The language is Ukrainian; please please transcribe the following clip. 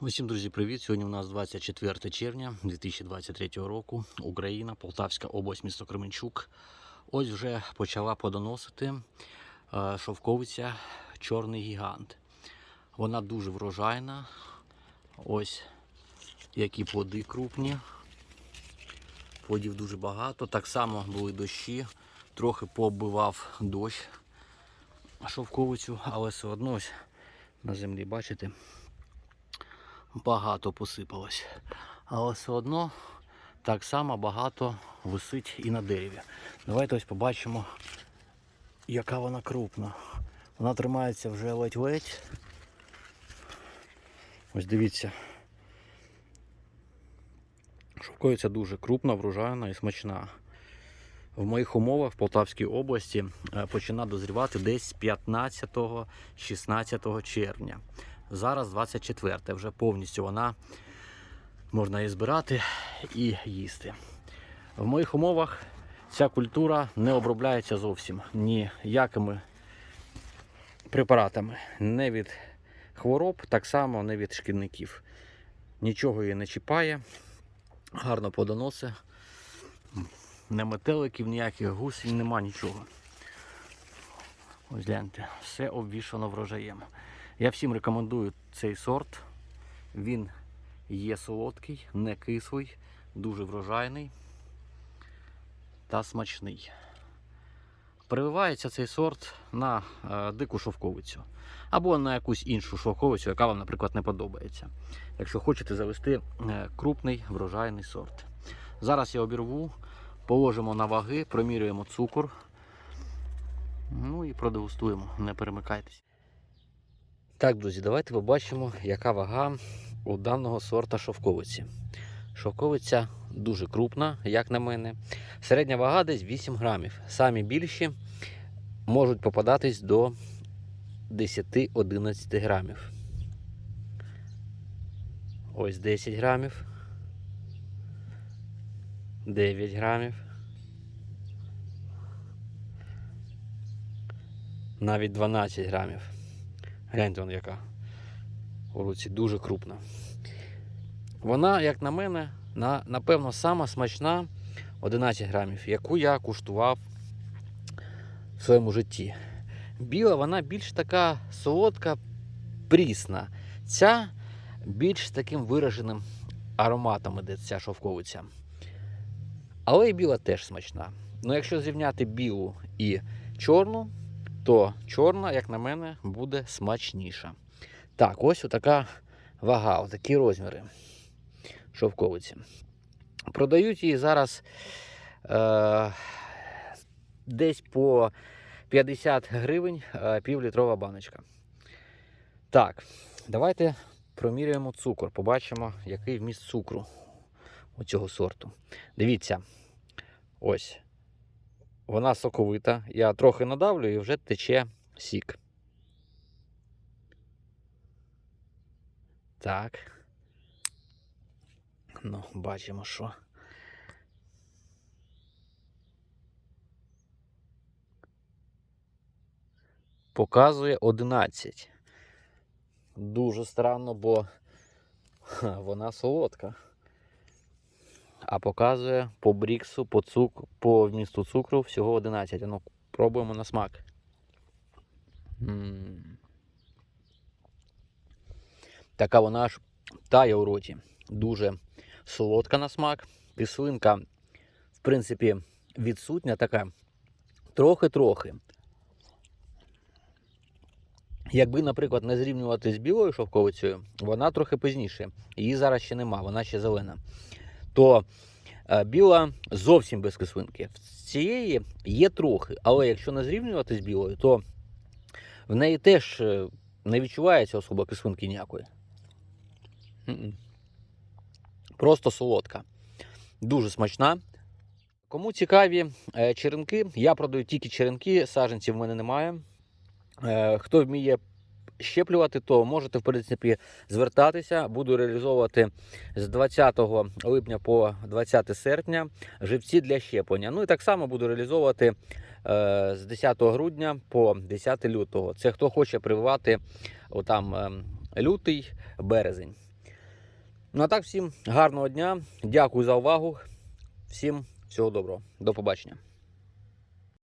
Усім друзі, привіт! Сьогодні у нас 24 червня 2023 року. Україна, Полтавська область, місто Кременчук. Ось вже почала подоносити е, шовковиця Чорний гігант. Вона дуже врожайна. Ось які плоди крупні. Плодів дуже багато. Так само були дощі. Трохи побивав дощ шовковицю, але все одно ось на землі, бачите, багато посипалось. Але все одно так само багато висить і на дереві. Давайте ось побачимо, яка вона крупна. Вона тримається вже ледь-ледь. Ось дивіться. Шовковиця дуже крупна, врожайна і смачна. В моїх умовах в Полтавській області е, почина дозрівати десь 15-16 червня. Зараз 24 вже повністю вона можна її збирати і їсти. В моїх умовах ця культура не обробляється зовсім ніякими препаратами. Не від хвороб, так само не від шкідників. Нічого її не чіпає, гарно подоноси. Не метеликів, ніяких гусень, нема нічого. Ось гляньте, все обвішано врожаєм. Я всім рекомендую цей сорт. Він є солодкий, не кислий, дуже врожайний та смачний. Прививається цей сорт на е, дику шовковицю або на якусь іншу шовковицю, яка вам, наприклад, не подобається. Якщо хочете завести е, крупний врожайний сорт. Зараз я обірву, положимо на ваги, промірюємо цукор. Ну і продегустуємо, не перемикайтесь. Так, друзі, давайте побачимо, яка вага у даного сорта шовковиці. Шовковиця дуже крупна, як на мене. Середня вага десь 8 грамів. Самі більші можуть попадатись до 10-11 грамів. Ось 10 грамів. 9 грамів. Навіть 12 грамів. Гляньте вон яка. У руці дуже крупна. Вона, як на мене, на, напевно, сама смачна 11 грамів, яку я куштував в своєму житті. Біла, вона більш така солодка, прісна. Ця більш таким вираженим ароматом іде ця шовковиця. Але і біла теж смачна. Ну, якщо зрівняти білу і чорну, то чорна, як на мене, буде смачніша. Так, ось отака вага, отакі розміри шовковиці. Продають її зараз е, десь по 50 гривень е, півлітрова баночка. Так, давайте проміряємо цукор. Побачимо, який вміст цукру у цього сорту. Дивіться, ось. Вона соковита. Я трохи надавлю і вже тече сік. Так. Ну, бачимо, що. Показує 11. Дуже странно, бо вона солодка. А показує по бріксу, по цук... по вмісту цукру всього 11. Ну, пробуємо на смак. М. Така вона ж тає у роті. Дуже солодка на смак. Кислинка, в принципі, відсутня така. Трохи-трохи. Якби, наприклад, не зрівнювати з білою шовковицею, вона трохи пізніше. Її зараз ще нема, вона ще зелена. То е, біла зовсім без кислинки. В цієї є трохи, але якщо не зрівнювати з білою, то в неї теж е, не відчувається особо кислинки ніякої. Просто солодка. Дуже смачна. Кому цікаві е, черенки, я продаю тільки черенки, саджанців в мене немає. Хто вміє щеплювати, то можете в принципі звертатися. Буду реалізовувати з 20 липня по 20 серпня живці для щеплення. Ну і так само буду реалізовувати е, з 10 грудня по 10 лютого. Це хто хоче прививати отам е, лютий березень. Ну а так, всім гарного дня. Дякую за увагу. Всім всього доброго. До побачення.